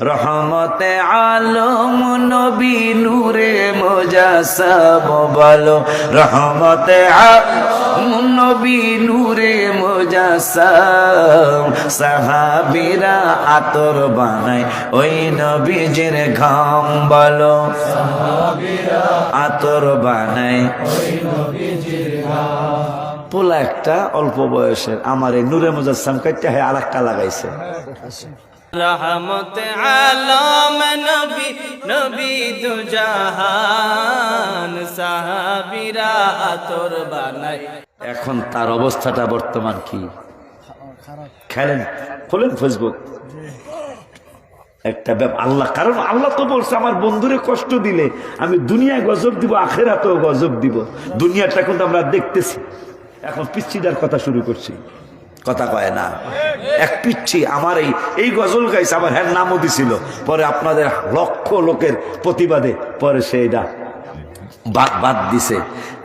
রহমতে আলম নবী নূরে মোজাসব বলো রহমতে নবী নূরে মোজাসব সাহাবিরা আতর বানায় ওই নবীজির ঘাম বলো। আতর বানায় পোলা একটা অল্প বয়সের, আমার এই নূরে মুজাসসাম কাইটা হয় আর একটা লাগাইছে। রহমত আলম নবী নবী দুজাহান, সাহাবিরা আতর বানাই এখন তার অবস্থাটা বর্তমান কি? খেলেন, খোলেন ফেসবুক। একটা ব্যাপার আল্লাহ কারণ আল্লাহ তো বলছে, আমার বন্ধুরে কষ্ট দিলে আমি দুনিয়ায় গজব দিব, আখেরাতেও গজব দিব। দুনিয়াটা কিন্তু আমরা দেখতেছি। এখন পিচ্ছিদার কথা শুরু করছি। কথা কয় না। এক পিচ্ছি আমার এই এই গজল গাইছে আমার হ্যাঁ নামও দিছিল। পরে আপনাদের লক্ষ লোকের প্রতিবাদে পরে সেইটা বাদ বাদ দিছে।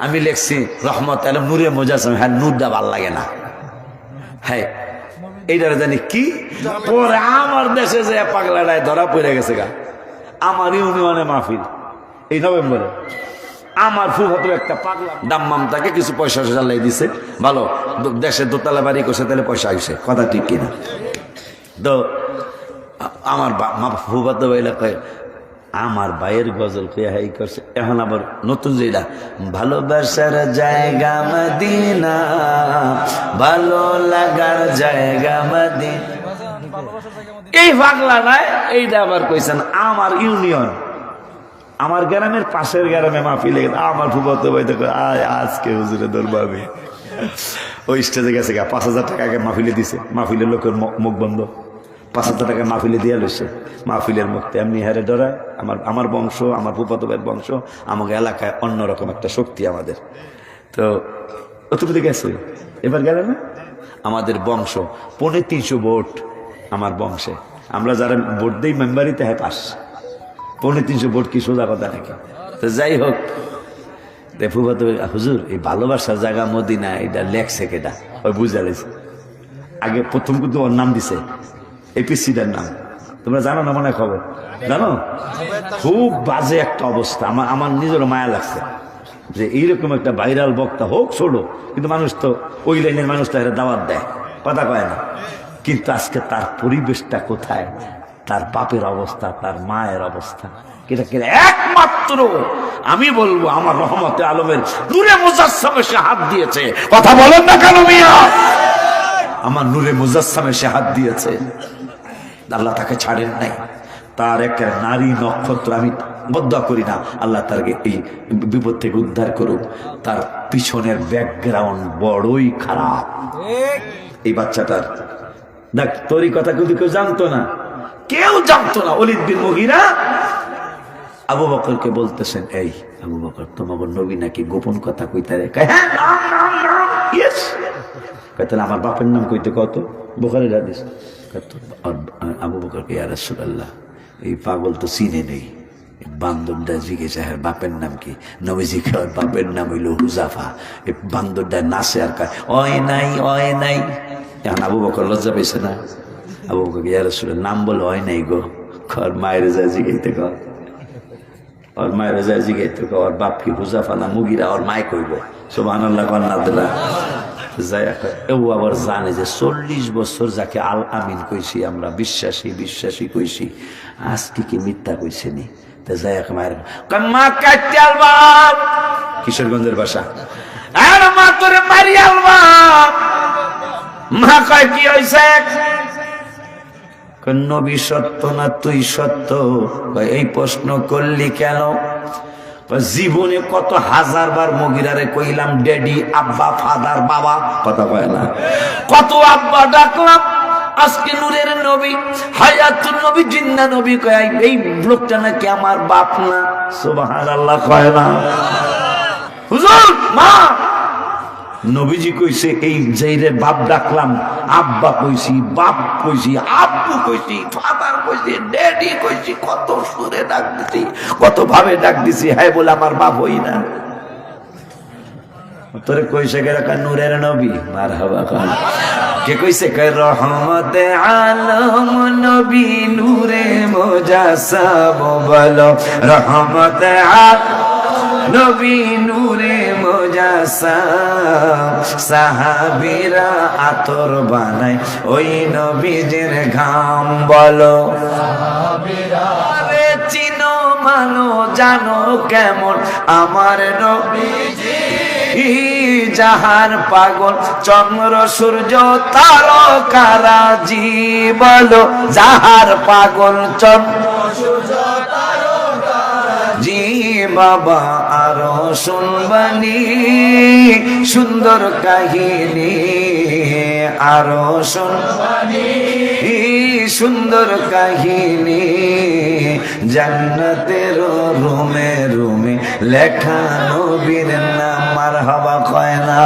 আমি লেখছি, রহমত আলম নূরে মোজাসম হ্যাঁ নূরটা ভালো লাগে না। হ্যাঁ এইটার জানি কি? পরে আমার দেশে যে পাগলাটায় ধরা পড়ে গেছে গা। আমার ইউনিয়নে মাহফিল, এই নভেম্বরে। আমার ফুফাতো একটা পাগলা দাম্মাম তাকে কিছু পয়সা টয়সা লাই দিছে। ভালো দেশে দোতলা বাড়ি করছে তাহলে পয়সা আইসে। কথা ঠিক কিনা? তো আমার মা ফুফাতো বাইলা কয় আমার ভাইয়ের গজল কে হাই করছে। এখন আবার নতুন যেটা ভালোবাসার জায়গা মদিনা ভালো লাগার জায়গা মদিনা। এই পাগলা নাই এইটা আবার কইছেন আমার ইউনিয়ন। আমার গ্রামের পাশের গ্রামে মাহফিলে গেলে আমার ফুফাতো ভাই দেখো আয়, আজকে হুজুরে দরবাবে ওই স্টেজে গেছে গা, পাঁচ হাজার টাকা আগে মাহফিলে দিছে। মাহফিলের লোকের মুখ বন্ধ। পাঁচ হাজার টাকা মাহফিলে দিয়ে লইছে। মাহফিলের মুক্তি এমনি হারে ডরায়। আমার আমার বংশ, আমার ফুফাতো ভাইয়ের বংশ, আমাকে এলাকায় অন্যরকম একটা শক্তি আমাদের। তো ও তুমি তো গেছে এবার গেলে না? আমাদের বংশ, পৌনে তিনশো ভোট আমার বংশে। আমরা যারা ভোট দিই, মেম্বারিতে হ্যাঁ পাস। পৌনে তিনশো ভোট কি সোজা কথা নাকি? তো যাই হোক ফুফা তো হুজুর, এই ভালোবাসার জায়গা মদিনা, এটা লেখছে কেটা ওই বুঝালেছে আগে প্রথম কিন্তু ওর নাম দিছে, এপিসিডার নাম। তোমরা জানো না মনে খবর? জানো? খুব বাজে একটা অবস্থা। আমার আমার নিজেরও মায়া লাগছে যে এইরকম একটা ভাইরাল বক্তা হোক ছোট কিন্তু মানুষ তো ওই লাইনের মানুষ তো এরা দাওয়াত দেয়। কথা কয় না। কিন্তু আজকে তার পরিবেশটা কোথায়? তার বাপের অবস্থা তার মায়ের অবস্থা। এটা কি একমাত্র আমি বলব আমার রহমতে আলমের দূরে মুজাসসামে সে হাত দিয়েছে। কথা বলেন না কেন মিয়া? আমার নূরে মুজাসসামে সে হাত দিয়েছে। আল্লাহ তাকে ছাড়েন নাই। তার এক নারী নক্ষত্র আমি বদ্ধ করি না। আল্লাহ তাকে এই বিপদ থেকে উদ্ধার করুক। তার পিছনের ব্যাকগ্রাউন্ড বড়ই খারাপ। এই বাচ্চাটার দেখ তোরই কথা কিন্তু কেউ জানতো না। কেউ জানতো না। অলিদ বিন মহিরা আবু বকরকে বলতেছেন এই আবু বকর তোমাকে নবী নাকি? গোপন কথা কইতে রে? কয়, হ্যাঁ তাহলে আমার বাপের নাম কইতে কত? বোখারের হাদিস। আবু বকরকে ইয়া রাসূলুল্লাহ এই পাগল তো চিনে নেই। বান্দরটা জিজ্ঞেস হ্যাঁ বাপের নাম কি? নবীজি কয় বাপের নাম হইল হুজাফা। এই বান্দরটা নাচে আর কয় অয় নাই অয় নাই। এখন আবু বকর লজ্জা পেয়েছে না। আবু বকর ইয়া রাসূলুল্লাহ নাম বলে হয় নাই গো। খর মায়ের যা জিগাইতে কর। ওর মায়ের যায় জিগাইতে কয়, ওর বাপ কি হুজাফা না মুগিরা ওর মায় কইব। সোবান আল্লাহ কন্নাদুল্লাহ যাই এও আবার জানে যে চল্লিশ বছর যাকে আল আমিন কইছি আমরা বিশ্বাসী বিশ্বাসী কইছি আজকে কি মিথ্যা কইছে নি? তা যাই এক মায়ের মা কাটতে আলবাম কিশোরগঞ্জের বাসা আর মা তোরে মারি আলবাম মা কয় কি হয়েছে নবী সত্য না তুই সত্য? এই প্রশ্ন করলি কেন? জীবনে কত হাজার বার মগিরারে কইলাম, ড্যাডি, আব্বা, ফাদার, বাবা। কথা কয় না। কত আব্বা ডাকলাম, আজকে নূরের নবী হায়াতুর নবী, জিন্না নবী। কয় এই লোকটা নাকি আমার বাপ না? সুবহানাল্লাহ কয় না। হুজুর, মা! নবীজি কইছে, এই যেইরে বাপ ডাকলাম, আব্বা কইছি, বাপ কইছি, আব্বু কইছি, ফাদার কইছি, ড্যাডি কইছি, কত সুরে ডাক দিছি, কত ভাবে ডাক দিছি হ্যাঁ বলে আমার বাপ হই না। তোরে কইছে নূরের নবী? মার হবা কে কইছে? কয়, রহমতে আলম নবী, নূরে মোজাসাব বলো, রহমতে আলম নবী, নূরে সাহাবীরা আতর বানায় ওই নবীজের ঘাম বলো। চিনো মানো জানো কেমন? আমার নবীজি যাহার পাগল চন্দ্র সূর্য তারকারা জি বলো। যাহার পাগল চন্দ্র জি বাবা। আরও শুনবানি, সুন্দর কাহিনী, আরও শুনবানি, সুন্দর কাহিনী, জান্নাতের রুমে রুমে লেখা নবীর নাম আর হবা কয় না